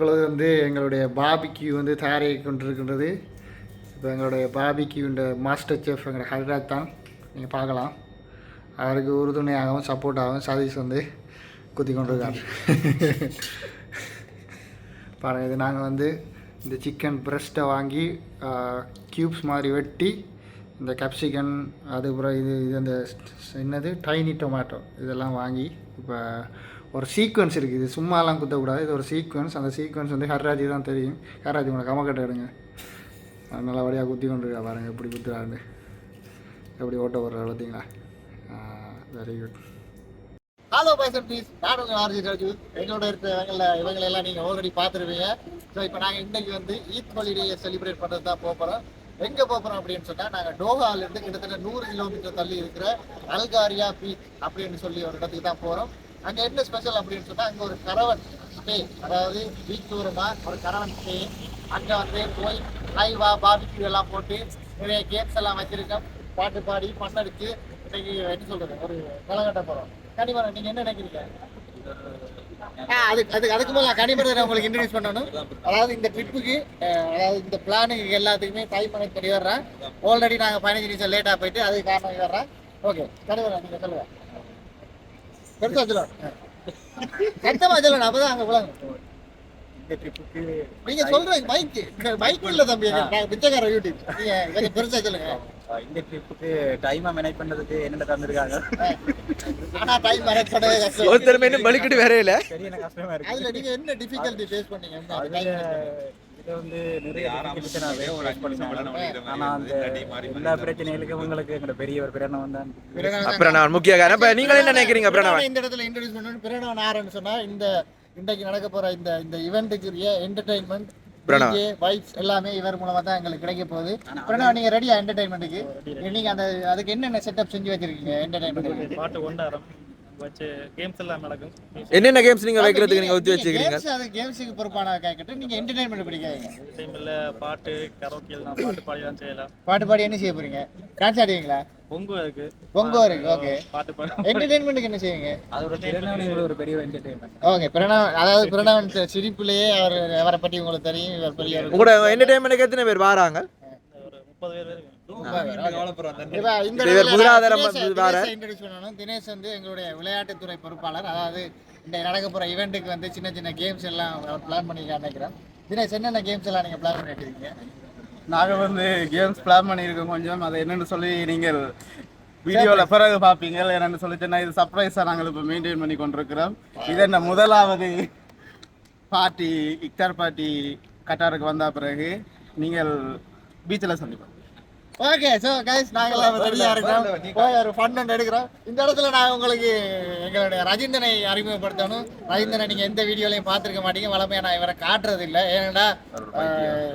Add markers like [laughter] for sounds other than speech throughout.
இப்பொழுது வந்து எங்களுடைய பாபிக்யூ வந்து தயாராகி கொண்டிருக்கின்றது. இப்போ எங்களுடைய பாபிக்யூன்ற மாஸ்டர் செஃப் எங்களுடைய ஹரிராஜ் தான். நீங்கள் பார்க்கலாம். அவருக்கு உறுதுணையாகவும் சப்போர்ட்டாகவும் சதீஷ் வந்து குத்தி கொண்டிருக்கார். பாருங்கள் இது நாங்கள் வந்து இந்த சிக்கன் பிரஸ்ட்டை வாங்கி க்யூப்ஸ் மாதிரி வெட்டி இந்த கேப்சிகன் அதுக்கப்புறம் இது இது அந்த என்னது? டைனி டொமேட்டோ இதெல்லாம் வாங்கி இப்போ ஒரு சீக்வன்ஸ் இருக்குது. இது சும்மாலாம் குத்தக்கூடாது. இது ஒரு சீக்வன்ஸ் அந்த சீக்வன்ஸ் வந்து ஹர்ராஜி தான் தெரியும். ஹர்ராஜி உங்களை கமக்கட்டை எடுங்க. நல்லபடியாக குத்தி கொண்டு இருக்கா பாருங்கள் எப்படி குத்துறாருன்னு. எப்படி ஓட்ட போடுற பார்த்தீங்களா? Very good hello bison please நான் உங்கள் ஆர்ஜி ராஜு எங்களோட இருக்கிற இவங்கள இவங்களெல்லாம் நீங்கள் ஆல்ரெடி பார்த்துருவீங்க ஸோ இப்போ நாங்கள் இன்றைக்கு வந்து ஈத் ஹாலிடேயை செலிப்ரேட் பண்ணுறது தான் போகிறோம் எங்கே போகிறோம் அப்படின்னு சொன்னால் நாங்கள் டோஹாலேருந்து கிட்டத்தட்ட நூறு கிலோமீட்டர் தள்ளி இருக்கிற அல்காரியா பீச் அப்படின்னு சொல்லி ஒரு இடத்துக்கு தான் போகிறோம் அங்கே என்ன ஸ்பெஷல் அப்படின்னு சொன்னால் அங்கே ஒரு கரவன் ஸ்டே அதாவது பீச் தூரமாக ஒரு கரவன் ஸ்டே அங்கே வந்து போய் லைவா பாபிக்யூ எல்லாம் போட்டு நிறைய கேம்ஸ் எல்லாம் வச்சிருக்கோம். பாட்டு பாடி பண்ணடிச்சு இன்னைக்கு என்ன சொல்றது ஒரு கலகட்ட போகிறோம் கனிமரம் நீங்கள் என்ன நினைக்கிறீங்க? ஆ, அதுக்கு அதுக்கு அதுக்கு மேலே கனிமரத்தை உங்களுக்கு இன்ட்ரடியூஸ் பண்ணணும். அதாவது இந்த ட்ரிப்புக்கு அதாவது இந்த பிளானுக்கு எல்லாத்துக்குமே டைம் பண்ணி பண்ணி வர்றேன். ஆல்ரெடி நாங்கள் பதினஞ்சு நிமிஷம் லேட்டாக போயிட்டு அதுக்கு காரணம் வர்றேன். ஓகே கனிமரம் நீங்கள் சொல்லுங்கள் பெருசாக சொல்லணும் அங்கே நீங்க சொல்றீங்க பைக் பைக் இல்ல தம்பி பிச்சைக்கார யூடியூப் நீங்க கொஞ்சம் பெருசா சொல்லுங்க. இந்த ட்ரிப்புக்கு டைமை மேனேஜ் பண்றதுக்கு என்னென்ன தந்திருக்காங்க? ஆனா டைம் மேனேஜ் பண்ணவே கஷ்டம். ஒருத்தர் மேலும் பலிக்கிட்டு வேற இல்ல. பெரிய கஷ்டமா இருக்கு. அதுல நீங்க என்ன டிஃபிகல்ட்டி ஃபேஸ் பண்ணீங்க? என்ன அதுல time management? இது வந்து நிறைய difficulty நான் face பண்ணேன். ஆனா அந்த எல்லா பிரச்சனைகளுக்கும் உங்களுக்கு எங்களோட பெரிய ஒரு முக்கிய காரணம் இப்ப நீங்க என்ன நினைக்கிறீங்க இந்த இடத்துல இன்ட்ரோடியூஸ் பண்ணணும். பிறகு யாருன்னு சொன்னா இந்த இன்றைக்கு நடக்க போற இந்த இந்த இவெண்ட்டுக்குரிய என்டர்டைன்மெண்ட் பிரணவ். வைப்ஸ் எல்லாமே இவர் மூலமா தான் எங்களுக்கு கிடைக்க போகுது. பிரணவ் நீங்க ரெடியா என்டர்டைன்மெண்ட்டுக்கு நீங்க அந்த அதுக்கு என்னென்ன செட்டப் செஞ்சு வச்சிருக்கீங்க என்டர்டைன்மெண்ட் பாட்டு கொண்டாடம் வச்சு கேம்ஸ் எல்லாம் நடக்கும். என்னென்ன கேம்ஸ் நீங்க வைக்கிறதுக்கு நீங்க ஒத்தி வச்சுக்கிறீங்க கேம்ஸ் அது கேம்ஸுக்கு பொறுப்பான கேட்கட்டு நீங்க என்டர்டைன்மெண்ட் படிக்காதீங்க. டைம்ல பாட்டு கரோக்கி எல்லாம் பாட்டு பாடி தான் செய்யலாம். பாட்டு பாடி என்ன செய்ய போறீங்க? டான்ஸ் ஆடுவீங்களா? பொங்கு இருக்கு. பொங்கோ இருக்கு ஓகே பாட்டு பாடி என்டர்டைன்மெண்ட்டுக்கு என்ன செய்வீங்க? அதோட திறனான ஒரு பெரிய என்டர்டைன்மெண்ட் ஓகே பிரணவ் அதாவது பிரணவன் சிரிப்புலயே அவர் அவரை பற்றி உங்களுக்கு தெரியும் இவர் பெரிய ஒரு- உங்களோட என்டர்டைன்மெண்ட்டுக்கு எத்தனை பேர் வராங்க? ஒரு முப்பது பேர் தினேஷ் வந்து எங்களுடைய விளையாட்டுத்துறை பொறுப்பாளர். அதாவது இந்த நடக்க போற ஈவெண்ட்டுக்கு வந்து சின்ன சின்ன கேம்ஸ் எல்லாம் அவர் பிளான் பண்ணிருக்காரு நினைக்கிறேன். தினேஷ் என்னென்ன கேம்ஸ் எல்லாம் நீங்க பிளான் பண்ணி வச்சிருக்கீங்க நாங்கள் வந்து கேம்ஸ் பிளான் பண்ணியிருக்கோம் கொஞ்சம். அதை என்னென்னு சொல்லி நீங்கள் வீடியோவில் பிறகு பார்ப்பீங்க. என்னென்னு சொல்லி சொன்னா இது சர்ப்ரைஸாக நாங்கள் இப்போ மெயின்டைன் பண்ணி கொண்டிருக்கிறோம். இது என்ன முதலாவது பார்ட்டி இக்தார் பார்ட்டி கட்டாருக்கு வந்த பிறகு நீங்கள் பீச்சில் சந்திப்போம் ஓகே ஸோ கைஸ் நாங்களாம் ரெடியாக இருக்கிறோம். போய் ஒரு ஃபன் ஒன்று எடுக்கிறோம். இந்த இடத்துல நான் உங்களுக்கு எங்களுடைய ரஜிந்தனை அறிமுகப்படுத்தணும். ரஜிந்தனை நீங்கள் எந்த வீடியோலையும் பார்த்துருக்க மாட்டீங்க. வளமையாக நான் இவரை காட்டுறது இல்லை ஏன்னா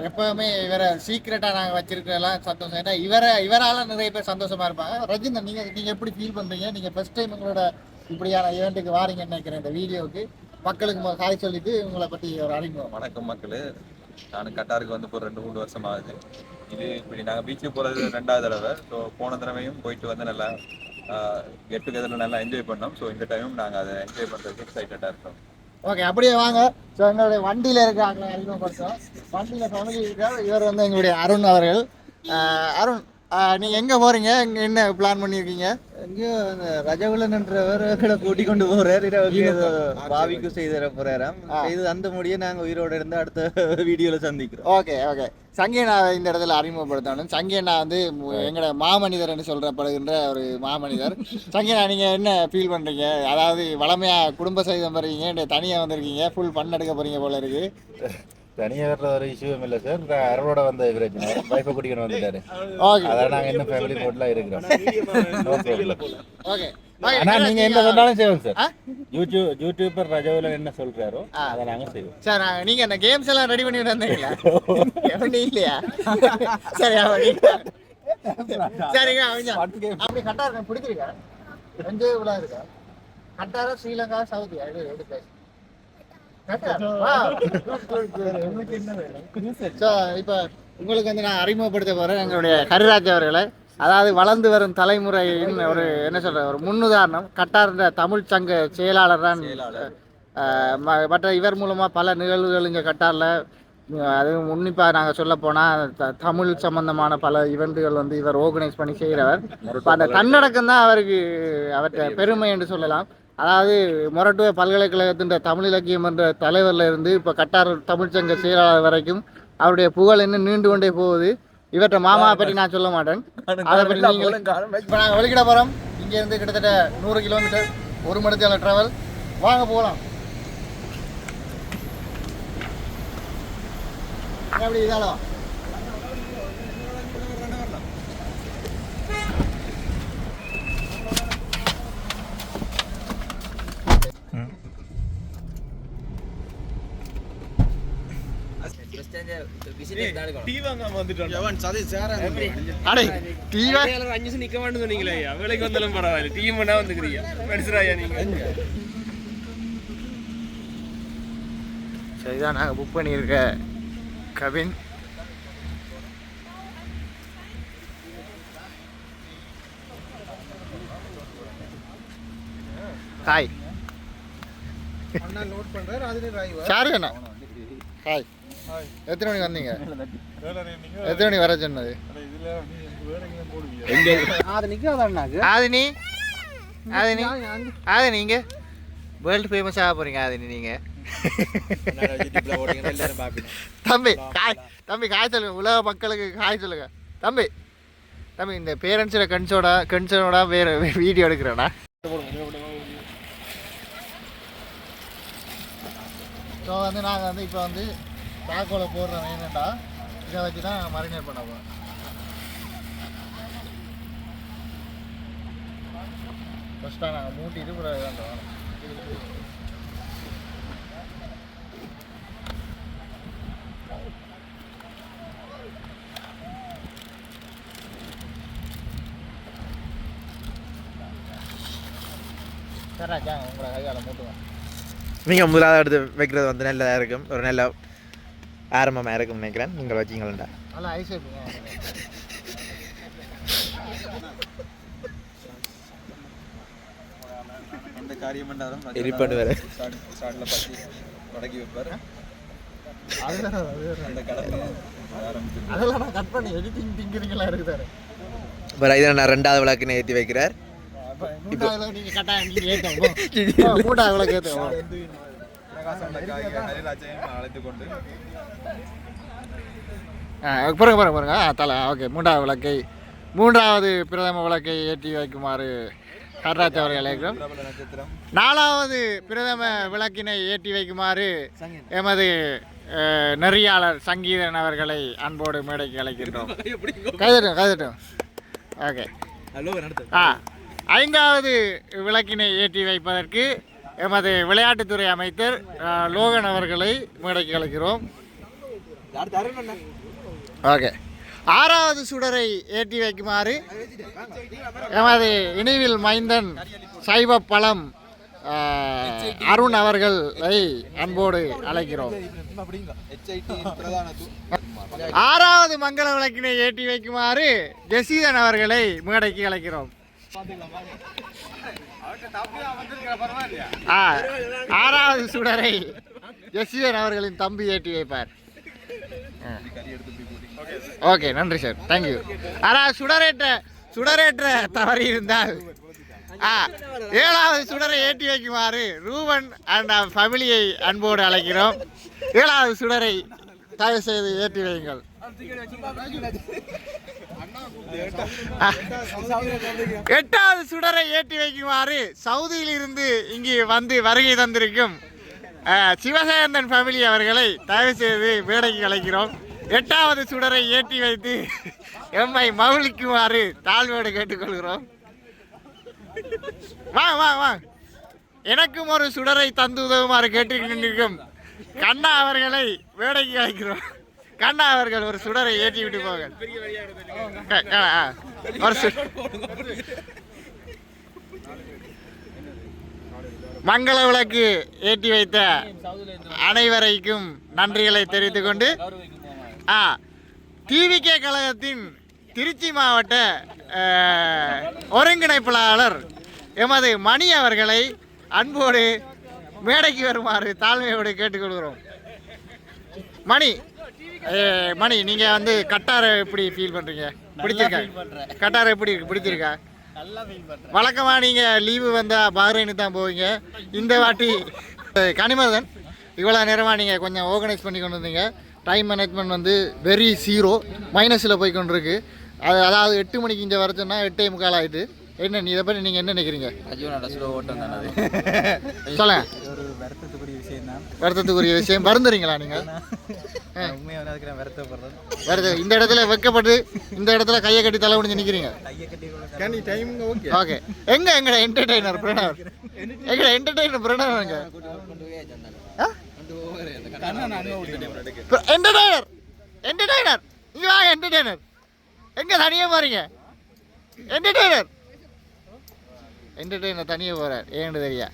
எப்பவுமே இவரை சீக்ரெட்டாக நாங்கள் வச்சிருக்கலாம் சந்தோஷம். ஏன்னா இவரை இவரால் நிறைய பேர் சந்தோஷமா இருப்பாங்க. ரஜிந்தன் நீங்கள் நீங்கள் எப்படி ஃபீல் பண்ணுறீங்க நீங்கள் ஃபர்ஸ்ட் டைம் உங்களோட இப்படியான ஈவெண்ட்டுக்கு வாரீங்கன்னு நினைக்கிறேன் இந்த வீடியோவுக்கு. மக்களுக்கு ஹாய் சொல்லிட்டு உங்களை பற்றி ஒரு அறிமுகம். வணக்கம் மக்களே. நான் கட்டாருக்கு வந்து இப்போ ரெண்டு மூணு வருஷம் ஆகுது. இது இப்படி நாங்கள் பீச்சுக்கு போகிறது ரெண்டாவது தடவை. ஸோ போன தடவையும் போயிட்டு வந்து நல்லா கெட் டுகெதரில் நல்லா என்ஜாய் பண்ணோம். ஸோ இந்த டைமும் நாங்கள் அதை என்ஜாய் பண்ணுறதுக்கு எக்ஸைட்டடாக இருக்கோம். ஓகே அப்படியே வாங்க. ஸோ எங்களுடைய வண்டியில் இருக்காங்க அறிமுகப்படுத்தும் வண்டியில் ஃபேமிலி இருக்கார் இவர் வந்து எங்களுடைய அருண் அவர்கள். அருண் நீங்கள் எங்கே போகிறீங்க இங்கே என்ன பிளான் பண்ணியிருக்கீங்க? இங்கே ரஜகுலன்றவர் கூட்டி கொண்டு போறாரு பாவிக்கு செய்து போறாராம். செய்து அந்த முடிய நாங்க உயிரோட இருந்து அடுத்த வீடியோல சந்திக்கிறோம். Okay okay. சங்கியண்ணா இந்த இடத்துல அறிமுகப்படுத்தணும். சங்கியண்ணா வந்து எங்களோட மாமனிதர்னு சொல்றப்படுகின்ற ஒரு மாமனிதர். சங்கியண்ணா நீங்கள் என்ன ஃபீல் பண்ணுறீங்க அதாவது வளமையாக குடும்ப சகிதம் போகிறீங்க தனியாக வந்திருக்கீங்க ஃபுல் பண்ண எடுக்க போகிறீங்க போல இருக்கு. தனியா வர்ற ஒரு இஷ்யூவும் இல்ல சார் அரோட வந்த பிரச்சனை வைஃபை கூட்டிக்கணும் வந்துட்டாரு ஓகே அதான் நாங்க என்ன ஃபேமிலி போட்ல இருக்கிறோம். ஓகே ஆனா நீங்க என்ன சொன்னாலும் செய்வோம் சார்? யூடியூப் யூடியூபர் ரஜகுலன் என்ன சொல்றாரோ. அதை நாங்க செய்வோம். சார் நீங்க அந்த கேம்ஸ் எல்லாம் ரெடி பண்ணி வந்தீங்களா? [laughs] எப்படி இல்லையா? சரி அவன் சரிங்க அவங்க அப்படி கட்டார் எனக்கு பிடிச்சிருக்கா என்ஜாய் உலா இருக்கா கட்டாரா ஸ்ரீலங்கா சவுதியா இது எது பேசு ஸோ இப்போ உங்களுக்கு வந்து நான் அறிமுகப்படுத்த போகிறேன் எங்களுடைய ஹரிராஜ் அவர்களை அதாவது வளர்ந்து வரும் தலைமுறையின் ஒரு என்ன சொல்ற ஒரு முன்னுதாரணம். கட்டார்ந்த தமிழ் சங்க செயலாளர் தான் மற்ற இவர் மூலமாக பல நிகழ்வுகள் இங்கே கட்டாரில் அது உன்னிப்பாக நாங்கள் சொல்ல போனால் த தமிழ் சம்பந்தமான பல இவெண்ட்டுகள் வந்து இவர் ஆர்கனைஸ் பண்ணி செய்கிறவர் இப்போ அந்த தன்னடக்கம் தான் அவருக்கு அவற்றை பெருமை என்று சொல்லலாம். அதாவது மொரட்டுவ பல்கலைக்கழகத்தின் தமிழ் இலக்கியம் என்ற தலைவரில் இருந்து இப்போ கட்டார் தமிழ்ச்சங்க செயலாளர் வரைக்கும் அவருடைய புகழ் இன்னும் நீண்டு கொண்டே போகுது. இவற்றை மாமா பற்றி நான் சொல்ல மாட்டேன். அதை பற்றி நீங்கள் இப்போ நாங்கள் வெளிக்கிட போகிறோம் இங்கேருந்து கிட்டத்தட்ட நூறு கிலோமீட்டர் ஒரு மணித்தால ட்ராவல் வாங்க போகலாம். அப்படி இதால? வா. அடே டீவா அஞ்சு நிக்க மாட்டேன்னு சொன்னீங்களே. வேலைக்கு வந்தாலும் பரவாயில்ல. டீம் பண்ணா வந்துக்கிறீங்க. மனுஷராயா நீங்க. சரி இதான் நாங்கள் புக் பண்ணியிருக்க கவின் ஹாய் சாரி அண்ணா. ஹாய் எத்தனை மணிக்கு வந்தீங்க? எத்தனை மணிக்கு வர சொன்னது? ஆதினி ஆதினி? ஆதினி? நீங்க வேர்ல்டு ஃபேமஸ் ஆக போறீங்க ஆதினி நீங்க. தம்பி காய் தம்பி காய் சொல்லுங்க. உலக மக்களுக்கு காய் சொல்லுங்க. தம்பி தம்பி இந்த பேரண்ட்ஸோட கன்சோட கன்சனோட வேற வீடியோ எடுக்கிறேண்ணா ஸோ வந்து நாங்கள் வந்து இப்போ வந்து தாக்கோலை போடுறோம் என்னட்டா இதை வச்சு தான் மரினேட் பண்ண போகிறோம் ஃபஸ்ட்டாக நாங்கள் மூட்டிட்டு பிறகு தான் வரோம் சராஜா உங்களை கையால் மூட்டுவேன். நீங்கள் முதலாவது எடுத்து வைக்கிறது வந்து நல்லதாக இருக்கும். ஒரு நல்ல ஆரம்பமாக இருக்கும்னு நினைக்கிறேன். நீங்கள் வச்சிங்களா எரிப்பாடு வேற. தொடக்கி வைப்பார். அதெல்லாம் நான் கட் பண்ணி எடிட்டிங் திங்கிறீங்களா ரெண்டாவது விளக்குன்னு ஏற்றி வைக்கிறார். பாருங்க பாருங்க பாருங்க ஆ தலை ஓகே மூன்றாவது விளக்கை மூன்றாவது பிரதம விளக்கை ஏற்றி வைக்குமாறு ஹர்ராஜ் அவர்களை அழைக்கிறோம். நாலாவது பிரதம விளக்கினை ஏற்றி வைக்குமாறு எமது நெறியாளர் சங்கீதன் அவர்களை அன்போடு மேடைக்கு அழைக்கின்றோம். கைதட்டும் கைதட்டும் ஓகே. ஆ ஐந்தாவது விளக்கினை ஏற்றி வைப்பதற்கு எமது விளையாட்டுத்துறை அமைச்சர் லோகன் அவர்களை மேடைக்கு அழைக்கிறோம். ஓகே. ஆறாவது சுடரை ஏற்றி வைக்குமாறு எமது இணைவில் மைந்தன் சைவ பழம் அருண் அவர்களை அன்போடு அழைக்கிறோம். ஆறாவது மங்கள விளக்கினை ஏற்றி வைக்குமாறு ஜெசீதன் அவர்களை மேடைக்கு அழைக்கிறோம். ஆறாவது சுடரை ஜெசீதன் அவர்களின் தம்பி ஏற்றி வைப்பார். ஓகே நன்றி சார். தேங்க்யூ ஆனால் சுடரேற்ற சுடரேற்ற தவறி இருந்தால் ஆ ஏழாவது சுடரை ஏற்றி வைக்குமாறு ரூபன் அண்ட் ஃபேமிலியை அன்போடு அழைக்கிறோம். ஏழாவது சுடரை தயவு செய்து ஏற்றி வையுங்கள். எட்டாவது சுடரை ஏற்றி வைக்குமாறு சவுதியில் இருந்து இங்கு வந்து வருகை தந்திருக்கும் சிவசேந்தன் ஃபேமிலி அவர்களை தயவு செய்து வேடைக்கு அழைக்கிறோம். எட்டாவது சுடரை ஏற்றி வைத்து எம்மை மகிழ்க்குமாறு தாழ்வோடு கேட்டுக்கொள்கிறோம். வா வா வா. எனக்கும் ஒரு சுடரை தந்து உதவுமாறு கேட்டுக்கொண்டிருக்கும் கண்ணா அவர்களை வேடைக்கு அழைக்கிறோம். கண்ணா அவர்கள் ஒரு சுடரை ஏற்றி விட்டு போங்க க- க- ஆ. ஒரு சு- மங்கள விளக்கு ஏற்றி வைத்த அனைவரைக்கும் நன்றிகளை தெரிவித்துக் கொண்டு ஆ டிவிகே கழகத்தின் திருச்சி மாவட்ட ஒருங்கிணைப்பாளர் எமது மணி அவர்களை அன்போடு மேடைக்கு வருமாறு தாழ்மையோடு கேட்டுக்கொள்கிறோம். மணி மணி நீங்கள் வந்து கட்டாரை எப்படி ஃபீல் பண்ணுறீங்க பிடிச்சிருக்கா? கட்டாரை எப்படி இருக்கு? பிடிச்சிருக்கா? நல்லா ஃபீல் பண்றேன். வழக்கமாக நீங்கள் லீவு வந்தால் பஹ்ரைனுக்கு தான் போவீங்க. இந்த வாட்டி கனிமதன் இவ்வளோ நேரமாக நீங்கள் கொஞ்சம் ஆர்கனைஸ் பண்ணி கொண்டு வந்தீங்க. டைம் மேனேஜ்மெண்ட் வந்து வெரி ஜீரோ மைனஸில் போய் கொண்டிருக்கு அது அதாவது எட்டு மணிக்கு இங்கே வர சொன்னால் எட்டே முக்கால் ஆகிட்டு என்ன நீ இதை பற்றி நீங்கள் என்ன நினைக்கிறீங்க? சொல்லுங்க இது ஒரு வருத்தத்துக்குரிய விஷயம் தான் வருத்தத்துக்குரிய விஷயம். வருந்துறீங்களா நீங்கள் வருது இந்த இடத்துல வெக்கப்பட்டு இந்த இடத்துல கையை கட்டி தலை குனிஞ்சு நிற்கிறீங்க கையை கட்டி கூட கனி டைம் ஓகே ஓகே எங்க எங்கட என்டர்டைனர் பிரணவர் எங்கட என்டர்டைனர் பிரணவர் எங்க என்டர்டைனர் என்டர்டைனர் இங்க வாங்க என்டர்டைனர் எங்க தனியா போறீங்க? என்டர்டைனர் என்டர்டைனர் தனியா போறார். ஏன்னு தெரியா?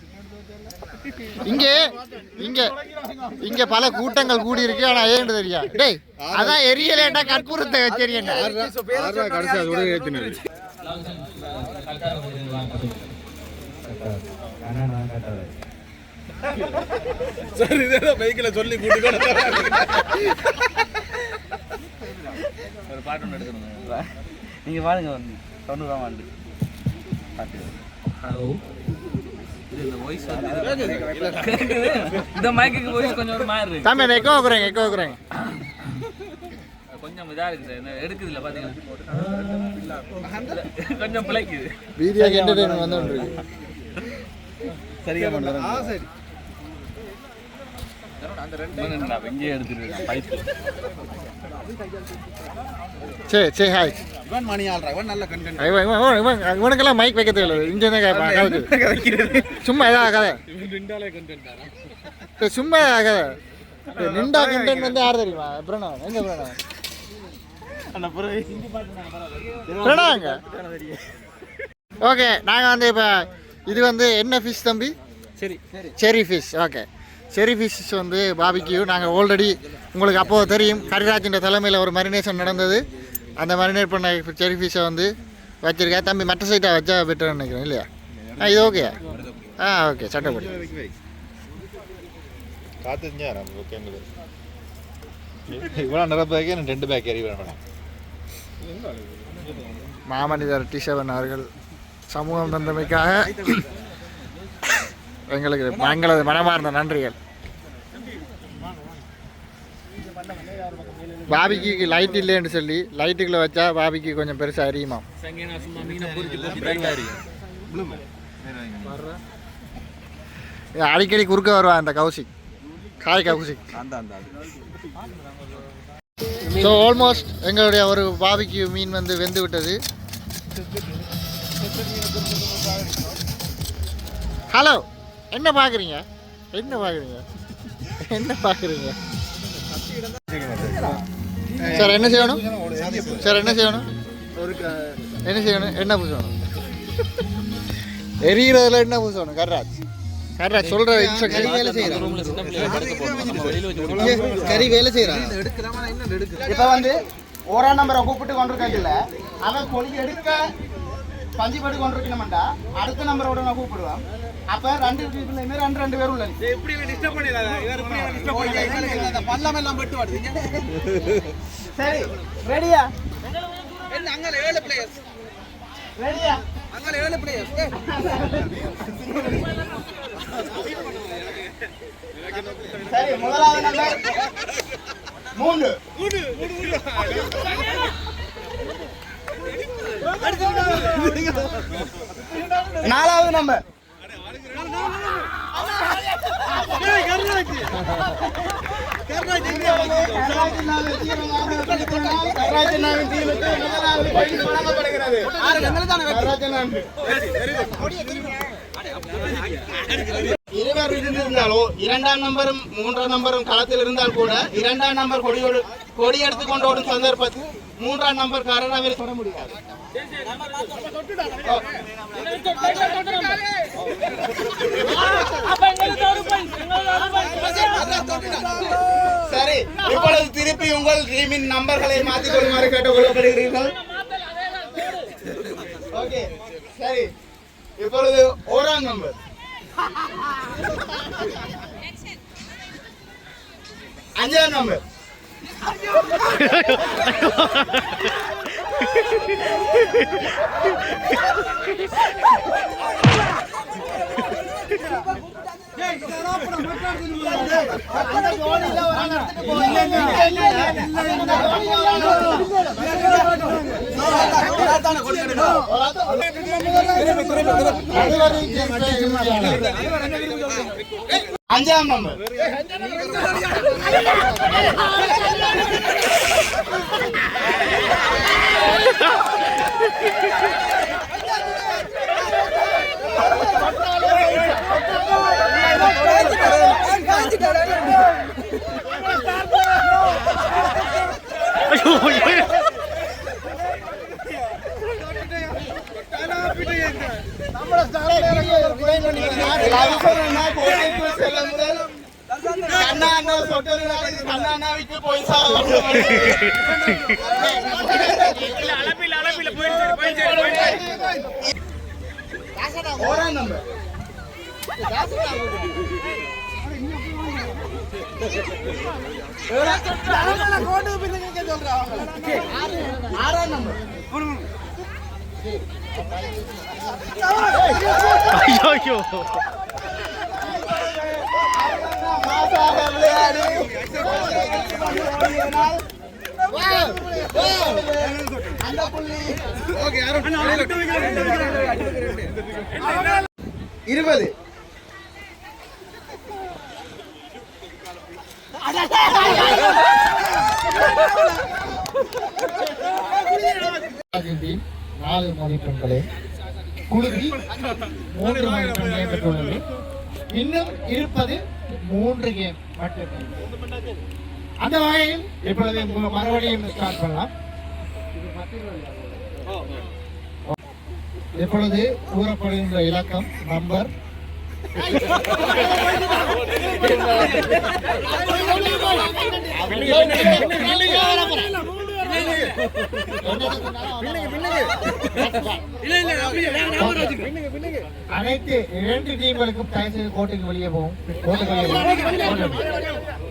இங்க இங்க இங்க பல கூட்டங்கள் கூடி இருக்கு ஆனா ஏன்னு தெரியா? டேய் அதான் எரியலேட்டா கற்பூரத்தை வச்சரியண்டா சரி இதே பைக்கில் சொல்லி கூட்டி ஒரு பாட்டு ஒன்று எடுக்கணும் நீங்கள் பாருங்க வந்து தொண்ணூறாம் ஆண்டு. பாட்டு. ஹலோ இந்த வாய்ஸ் வந்து இந்த மைக்குக்கு வாய்ஸ் கொஞ்சம் ஒரு மாதிரி இருக்கு. தம்பி எக்கோ வைக்கிறேங்க எக்கோ வைக்கிறேங்க கொஞ்சம் இதா இருக்கு சார் என்ன எடுக்குது இல்ல பாத்தீங்கன்னா கொஞ்சம் பிழைக்குது. வீடியோக்கு என்டர்டைன்மெண்ட் வந்து இருக்கு சரியா பண்ணுறேன் ஆ சரி. எடுத்துருக்கேன் பைப்பு சரி சரி ஹாய் இவன் மணி ஆள்றா இவன் நல்ல கண்டென்ட் இவன் இவன் இவன் இவன் இவனுக்கெல்லாம் மைக் வைக்க தேவையில்ல இங்கே தான் கேட்பான்? சும்மா ஏதாவது கதை. சும்மா கதை. நிண்டா கண்டென்ட் வந்து யார் தெரியுமா? பிரணவ். எங்க பிரணவ்? பிரணவங்க? ஓகே நாங்கள் வந்து இப்போ இது வந்து என்ன ஃபிஷ் தம்பி? சரி. செரி ஃபிஷ் ஓகே செரி ஃபிஷ் வந்து பாபிக்யூ நாங்கள் ஆல்ரெடி உங்களுக்கு அப்போது தெரியும் கரிராஜின் தலைமையில் ஒரு மரினேஷன் நடந்தது. அந்த மரினேட் பண்ண செரி ஃபிஷ்ஷை வந்து வச்சிருக்கேன். தம்பி மற்ற சைட்டாக வச்சா பெட்டர்னு நினைக்கிறேன் இல்லையா? ஆ இது ஓகே ஆ? ஓகே சட்டப்படி இவ்வளோ நிரப்பதுக்கே நான் ரெண்டு பேக் எறி வேணும் மாமனிதர் டிஷவன் அவர்கள் சமூகம் தந்தமைக்காக எங்களுக்கு எங்களது மனமார்ந்த நன்றிகள். பாபிக்கு லைட் இல்லைன்னு சொல்லி லைட்டுக்குள்ள வச்சா பாபிக்கு கொஞ்சம் பெருசாக அறியுமா? அடிக்கடி குறுக்க வருவான் அந்த கௌசிக். காய் கௌசிக். அந்த ஸோ ஆல்மோஸ்ட் எங்களுடைய ஒரு பாபிக்கு மீன் வந்து வெந்து விட்டது. ஹலோ என்ன பார்க்குறீங்க என்ன பார்க்குறீங்க என்ன பார்க்குறீங்க சார் என்ன செய்யணும்? சார் என்ன செய்யணும்? ஒரு என்ன செய்யணும்? என்ன பூசணும் எரிகிறதுல என்ன பூசணும் கர்ராஜ். கர்ராஜ் சொல்கிற இன்ஸ்ட்ரக்ஷன் வேலை வச்சு கறி வேலை செய்கிறான் இப்ப வந்து ஓரா நம்பரை கூப்பிட்டு கொண்டிருக்கல அவன் கொடி எடுக்க பஞ்சு படி கொண்டிருக்கணும்டா. அடுத்த நம்பரோட நான் கூப்பிடுவான். அப்ப ரெண்டு பிள்ளைமே ரெண்டு ரெண்டு பேரும் உள்ள எப்படி டிஸ்டர்ப் பண்ணிடாத இவர் எப்படி டிஸ்டர்ப் பள்ளம் எல்லாம் பெட்டு வாடுது. சரி ரெடியா அங்கே ஏழு பிளேயர்ஸ் ரெடியா அங்கே ஏழு பிளேயர்ஸ் சரி முதலாவது நம்பர் மூணு. நாலாவது நம்பர் இருவர் இருந்திருந்தாலோ இரண்டாம் நம்பரும் மூன்றாம் நம்பரும் களத்தில் இருந்தால் கூட இரண்டாம் நம்பர் கொடியோடு கொடி எடுத்து கொண்டு ஓடும் சந்தர்ப்பத்தில் மூன்றாம் நம்பர் காரணம் தொட முடியாது சரி இப்பொழுது திருப்பி உங்கள் ரீமின் நம்பர்களை மாற்றிக் கொள்ளுமாறு கேட்டுக்கொள்ளப்படுகிறீர்கள். ஓகே சரி. இப்பொழுது ஓராம் நம்பர் அஞ்சாம் நம்பர் அஞ்சாம் நம்பர் Ha ha ha! అవసరం నాకు కన్నా అన్న సొట్టలు కన్నా అన్న విక్కి పోయి ఆరా నంబర్ అయ్యో மாசாக விளையாடி அந்த புள்ளி இருபது. நாலு மதிப்பெண்களை குழுவி மூன்று மதிப்பெண்களை பெற்றுள்ளது இன்னும் இருப்பது மூன்று கேம் மட்டுமே அந்த வகையில் இப்பொழுது மறுபடியும் ஸ்டார்ட் பண்ணலாம். இப்பொழுது கூறப்படுகின்ற இலக்கம் நம்பர் அனைத்து இரண்டு டீம்களுக்கும் தயவு செய்து கோட்டுக்கு வெளியே போகும் கோட்டுக்கு வெளியே.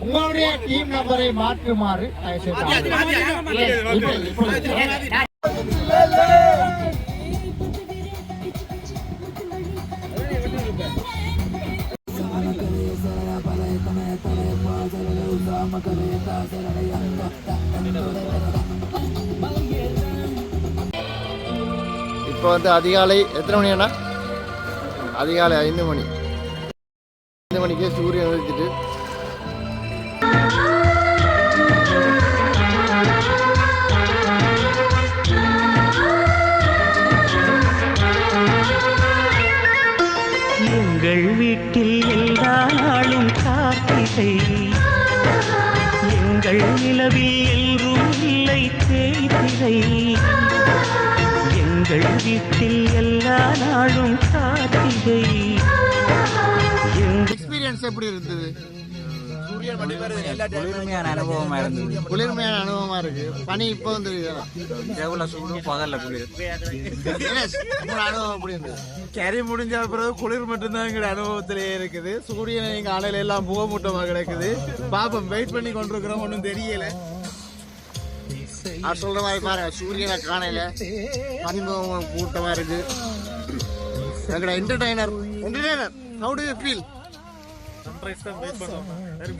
உங்களுடைய டீம் நம்பரை மாற்றுமாறு தயவு செய்து இப்போ வந்து அதிகாலை எத்தனை மணி அண்ணா? அதிகாலை ஐந்து மணி. ஐந்து மணிக்கு சூரியன் உதிச்சிட்டு வீட்டில் எல்லா நாளும் கார்த்திகை. எக்ஸ்பீரியன்ஸ் எப்படி இருந்தது? குளிர்மையான அனுபவமா இருந்தது. குளிர்மையான அனுபவமா இருக்கு. பனி இப்போ வந்து இரவுல சூடு பகல்ல குளிர். அனுபவம் எப்படி இருந்தது? கறி முடிஞ்ச பிறகு குளிர் மட்டும்தான் எங்க அனுபவத்திலேயே இருக்குது. சூரியனை எங்க அணையில எல்லாம் புகை மூட்டமா கிடக்குது. பாப்போம் வெயிட் பண்ணி கொண்டிருக்கிறோம் ஒன்றும் தெரியல. நான் சொல்ற மாதிரி பாருங்க சூரியனை காணையில பனிமுகம் கூட்டமா இருக்கு. எங்கட entertainer entertainer how do you feel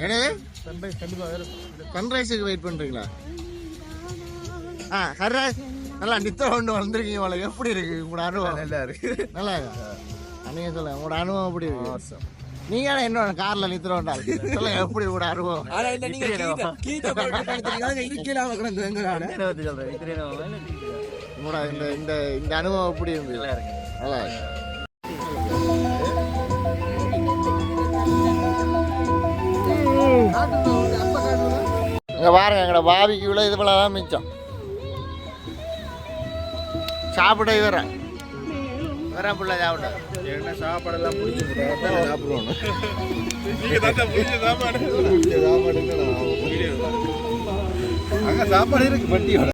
எனவே சன்ரைஸுக்கு வெயிட் பண்றீங்களா? ஆ சன்ரைஸ் நல்லா நித்திர கொண்டு வந்திருக்கீங்க உங்களுக்கு எப்படி இருக்கு உங்களோட அனுபவம்? நல்லா இருக்கு. நல்லா இருக்கா? நீங்க சொல்லுங்க உங்களோட அனுபவம் எப்படி இருக்கு? நீங்க என்ன கார்ல நித்திர கொண்டா சொல்லுங்க எப்படி உங்களோட அனுபவம் உங்களோட இந்த இந்த இந்த அனுபவம் எப்படி இருந்தது நல்லா இருக்கு இங்க பாருங்க எங்கட பாவிக்கு இவ்வளோ இது போல தான் மிச்சம் சாப்பிட வரேன் வரேன் பிள்ளை சாப்பிட என்ன சாப்பாடெல்லாம் முடிச்சு சாப்பிடுவோம் அங்க சாப்பாடு இருக்கு வண்டியோட.